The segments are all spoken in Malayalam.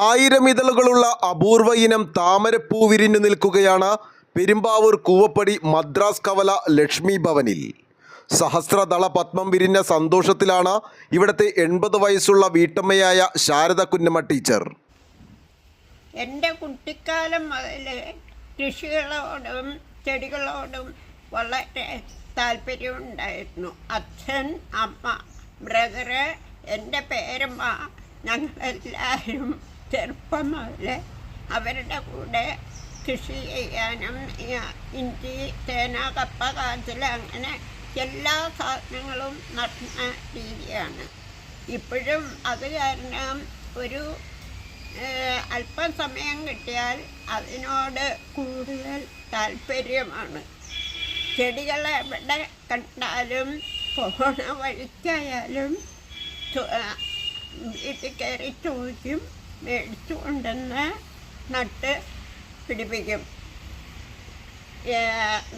ആയിരം ഇതളുകളുള്ള അപൂർവ ഇനം താമരപ്പൂ വിരിഞ്ഞു നിൽക്കുകയാണ് പെരുമ്പാവൂർ കൂവപ്പടി മദ്രാസ് കവല ലക്ഷ്മി ഭവനിൽ. സഹസ്രദള പത്മം വിരിഞ്ഞ സന്തോഷത്തിലാണ് ഇവിടുത്തെ എൺപത് വയസ്സുള്ള വീട്ടമ്മയായ ശാരദ കുഞ്ഞമ്മ ടീച്ചർ. എന്റെ കുട്ടിക്കാലം മുതലേ കൃഷികളോടും ചെടികളോടും വളരെ താല്പര്യമുണ്ടായിരുന്നു. അച്ഛൻ അമ്മ ബ്രദറ് എന്റെ പേരമ്മ ഞങ്ങളെല്ലാവരും ചെറുപ്പം മുതൽ അവരുടെ കൂടെ കൃഷി ചെയ്യാനും ഇഞ്ചി തേന കപ്പ കാച്ചിൽ അങ്ങനെ എല്ലാ സാധനങ്ങളും നടന്ന രീതിയാണ്. ഇപ്പോഴും അത് കാരണം ഒരു അല്പം സമയം കിട്ടിയാൽ അതിനോട് കൂടുതൽ താല്പര്യമാണ്. ചെടികൾ എവിടെ കണ്ടാലും പോണ വഴിക്കായാലും വീട്ടിൽ കയറി ചോദിക്കും മേടിച്ചു കൊണ്ടുവന്ന് നട്ട് പിടിപ്പിക്കും.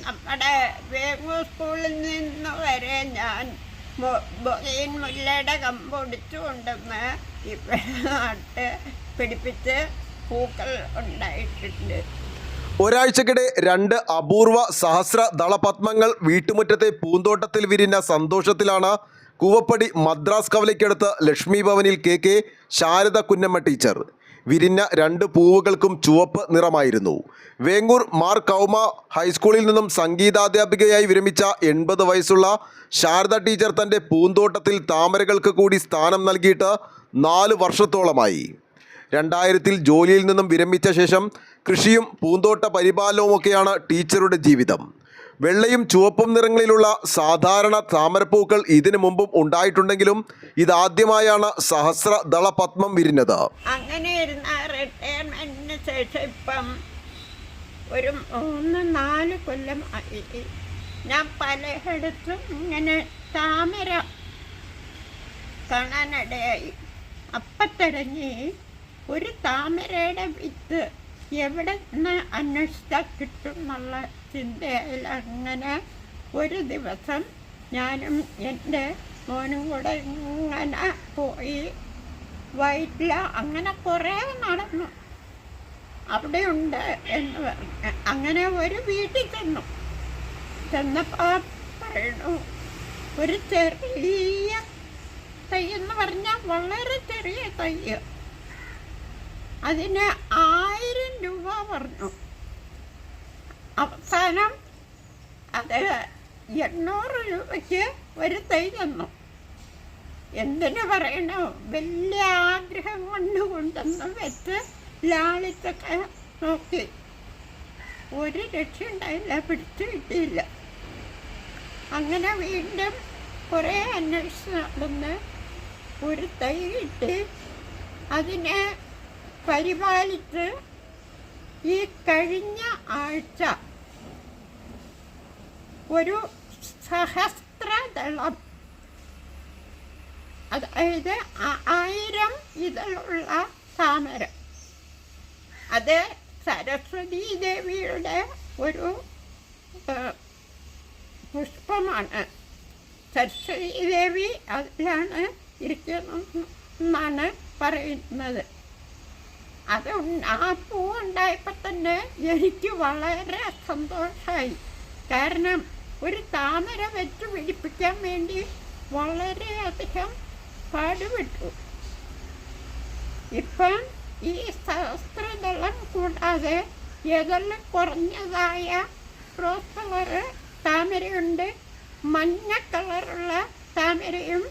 നമ്മുടെ വേഗു സ്കൂളിൽ നിന്ന് വരെ ഞാൻ ബൊഗീൻ മുല്ലയുടെ കമ്പൊടിച്ചു കൊണ്ടുവന്ന് നട്ട് പിടിപ്പിച്ച് പൂക്കൾ ഉണ്ടായിട്ടുണ്ട്. ഒരാഴ്ചക്കിടെ രണ്ട് അപൂർവ സഹസ്ര ദളപത്മങ്ങൾ വീട്ടുമുറ്റത്തെ പൂന്തോട്ടത്തിൽ വിരിഞ്ഞ സന്തോഷത്തിലാണ് കൂവപ്പടി മദ്രാസ് കവലയ്ക്കടുത്ത് ലക്ഷ്മി ഭവനിൽ K K Sharada Kunjamma teacher. വിരിഞ്ഞ രണ്ട് പൂവുകൾക്കും ചുവപ്പ് നിറമായിരുന്നു. വേങ്ങൂർ മാർ കൗമ ഹൈസ്കൂളിൽ നിന്നും സംഗീതാധ്യാപികയായി വിരമിച്ച എൺപത് വയസ്സുള്ള ശാരദ ടീച്ചർ തന്റെ പൂന്തോട്ടത്തിൽ താമരകൾക്ക് കൂടി സ്ഥാനം നൽകിയിട്ട് നാല് വർഷത്തോളമായി. രണ്ടായിരത്തിൽ ജോലിയിൽ നിന്നും വിരമിച്ച ശേഷം കൃഷിയും പൂന്തോട്ട പരിപാലനവുമൊക്കെയാണ് ടീച്ചറുടെ ജീവിതം. വെള്ളയും ചുവപ്പും നിറങ്ങളിലുള്ള സാധാരണ താമരപ്പൂക്കൾ ഇതിനു മുമ്പും ഉണ്ടായിട്ടുണ്ടെങ്കിലും ഇതാദ്യമായാണ് സഹസ്ര ദള പത്മം വിരിഞ്ഞത്. അങ്ങനെ ഇരുന്ന റിട്ടയർമെന്റിന് ശേഷം ഇപ്പം ഒരു മൂന്ന് നാല് കൊല്ലം ഞാൻ പലയിടത്തും ഇങ്ങനെ താമര കാണാനിടയായി. അപ്പം തിരഞ്ഞ് ഒരു താമരയുടെ വിത്ത് എവിടെ നിന്ന് അന്വേഷിച്ചാൽ കിട്ടും എന്നുള്ള ചിന്തയിൽ അങ്ങനെ ഒരു ദിവസം ഞാനും എന്റെ മോനും കൂടെ ഇങ്ങനെ പോയി. വൈറ്റില അങ്ങനെ കുറേ നടന്നു. അവിടെയുണ്ട് എന്ന് പറഞ്ഞ് അങ്ങനെ ഒരു വീട്ടിൽ ചെന്നു. ചെന്നപ്പോൾ പറയണു ഒരു ചെറിയ തൈ എന്ന് പറഞ്ഞാൽ വളരെ ചെറിയ തൈ. അതിന് ആയിരം രൂപ പറഞ്ഞു അവസാനം അദ്ദേഹം എണ്ണൂറ് രൂപയ്ക്ക് ഒരു തൈ തന്നു. എന്തിനു പറയണോ? വലിയ ആഗ്രഹം കൊണ്ട് കൊണ്ടുവന്ന് വെച്ച് ലാളിച്ചൊക്കെ നോക്കി. ഒരു രക്ഷയുണ്ടായില്ല പിടിച്ചു കിട്ടിയില്ല. അങ്ങനെ വീണ്ടും കുറേ അന്വേഷിച്ച് നടന്ന് ഒരു തൈ കിട്ടി. അതിനെ പരിപാലിച്ച് ഈ കഴിഞ്ഞ ആഴ്ച ഒരു സഹസ്രദളം അതായത് ആ- ആയിരം ഇതിലുള്ള താമര. അത് സരസ്വതി ദേവിയുടെ ഒരു പുഷ്പമാണ്. സരസ്വതി ദേവി അതിലാണ് ഇരിക്കുന്നതെന്നാണ് പറയുന്നത്. അത് ആ പൂ ഉണ്ടായപ്പോൾ തന്നെ എനിക്ക് വളരെ സന്തോഷമായി കാരണം ഒരു താമര വെച്ച് പിടിപ്പിക്കാൻ വേണ്ടി വളരെയധികം പാടുപെട്ടു. ഇപ്പം ഈ സഹസ്രദളം കൂടാതെ ഏതെല്ലാം കുറഞ്ഞതായ റോസ് കളറ് താമരയുണ്ട് മഞ്ഞ കളറുള്ള താമരയും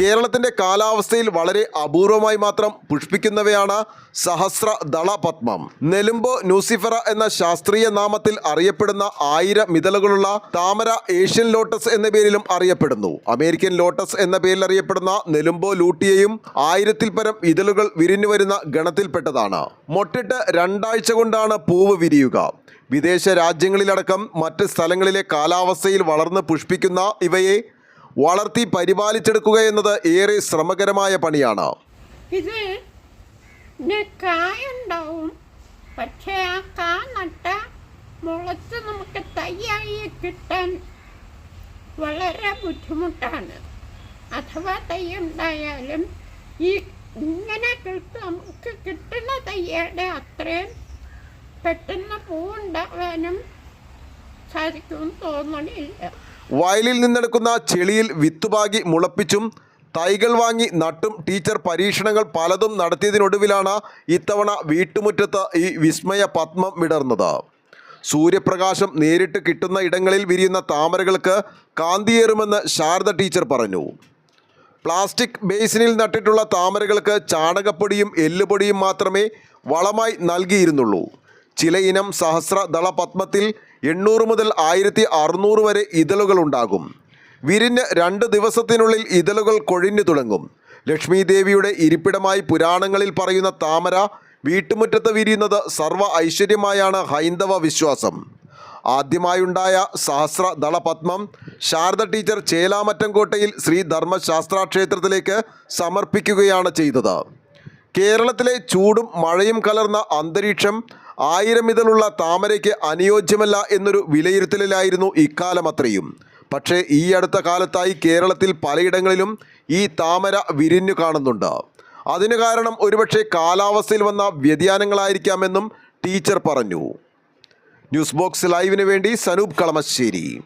കേരളത്തിന്റെ കാലാവസ്ഥയിൽ വളരെ അപൂർവമായി മാത്രം പുഷ്പിക്കുന്നവയാണ് സഹസ്ര ദളപത്മം നെലുമ്പോ ന്യൂസിഫറ എന്ന ശാസ്ത്രീയ നാമത്തിൽ അറിയപ്പെടുന്ന ആയിരം മിതലുകളുള്ള താമര ഏഷ്യൻ ലോട്ടസ് എന്ന പേരിലും അറിയപ്പെടുന്നു. അമേരിക്കൻ ലോട്ടസ് എന്ന പേരിൽ അറിയപ്പെടുന്ന നെലുമ്പോ ലൂട്ടിയയും ആയിരത്തിൽ പരം ഇതളുകൾ വിരിഞ്ഞു വരുന്ന ഗണത്തിൽപ്പെട്ടതാണ്. മൊട്ടിട്ട് രണ്ടാഴ്ച കൊണ്ടാണ് പൂവ് വിരിയുക. വിദേശ രാജ്യങ്ങളിലടക്കം മറ്റ് സ്ഥലങ്ങളിലെ കാലാവസ്ഥയിൽ വളർന്ന് പുഷ്പിക്കുന്ന ഇവയെ വളർത്തി പരിപാലിച്ചെടുക്കുക എന്നത് ഏറെ ശ്രമകരമായ പണിയാണ്. ഇത് കായുണ്ടാവും. പക്ഷേ ആ കാ നട്ട നമുക്ക് തൈയായി കിട്ടാൻ വളരെ ബുദ്ധിമുട്ടാണ്. അഥവാ തൈ ഉണ്ടായാലും ഈ ഇങ്ങനെ കിളുത്ത് നമുക്ക് തയ്യയുടെ അത്രയും പെട്ടെന്ന് പൂവുണ്ടാവാനും സാധിക്കുമെന്ന് തോന്നണില്ല. വയലിൽ നിന്നെടുക്കുന്ന ചെളിയിൽ വിത്തുപാകി മുളപ്പിച്ചും തൈകൾ വാങ്ങി നട്ടും ടീച്ചർ പരീക്ഷണങ്ങൾ പലതും നടത്തിയതിനൊടുവിലാണ് ഇത്തവണ വീട്ടുമുറ്റത്ത് ഈ വിസ്മയ പത്മം വിടർന്നത്. സൂര്യപ്രകാശം നേരിട്ട് കിട്ടുന്ന ഇടങ്ങളിൽ വിരിയുന്ന താമരകൾക്ക് കാന്തിയേറുമെന്ന് ശാരദ ടീച്ചർ പറഞ്ഞു. പ്ലാസ്റ്റിക് ബേസിനിൽ നട്ടിട്ടുള്ള താമരകൾക്ക് ചാണകപ്പൊടിയും എല്ലുപൊടിയും മാത്രമേ വളമായി നൽകിയിരുന്നുള്ളൂ. ചില ഇനം സഹസ്രദള പത്മത്തിൽ എണ്ണൂറ് മുതൽ ആയിരത്തി അറുന്നൂറ് വരെ ഇതളുകൾ ഉണ്ടാകും വിരിഞ്ഞ് രണ്ട് ദിവസത്തിനുള്ളിൽ ഇതളുകൾ കൊഴിഞ്ഞു തുടങ്ങും. ലക്ഷ്മി ദേവിയുടെ ഇരിപ്പിടമായി പുരാണങ്ങളിൽ പറയുന്ന താമര വീട്ടുമുറ്റത്ത് വിരിയുന്നത് സർവ ഐശ്വര്യമായാണ് ഹൈന്ദവ വിശ്വാസം. ആദ്യമായുണ്ടായ സഹസ്രദള പത്മം ശാരദ ടീച്ചർ ചേലാമറ്റംകോട്ടയിൽ ശ്രീ ധർമ്മശാസ്ത്ര ക്ഷേത്രത്തിലേക്ക് സമർപ്പിക്കുകയാണ് ചെയ്തത്. കേരളത്തിലെ ചൂടും മഴയും കലർന്ന അന്തരീക്ഷം ആയിരം ഇതളുള്ള താമരയ്ക്ക് അനുയോജ്യമല്ല എന്നൊരു വിലയിരുത്തലിലായിരുന്നു ഇക്കാലം അത്രയും. പക്ഷേ ഈ അടുത്ത കാലത്തായി കേരളത്തിൽ പലയിടങ്ങളിലും ഈ താമര വിരിഞ്ഞു കാണുന്നുണ്ട്. അതിനു കാരണം ഒരുപക്ഷെ കാലാവസ്ഥയിൽ വന്ന വ്യതിയാനങ്ങളായിരിക്കാമെന്നും ടീച്ചർ പറഞ്ഞു. ന്യൂസ് ബോക്സ് ലൈവിന് വേണ്ടി സനൂപ് കളമശ്ശേരി.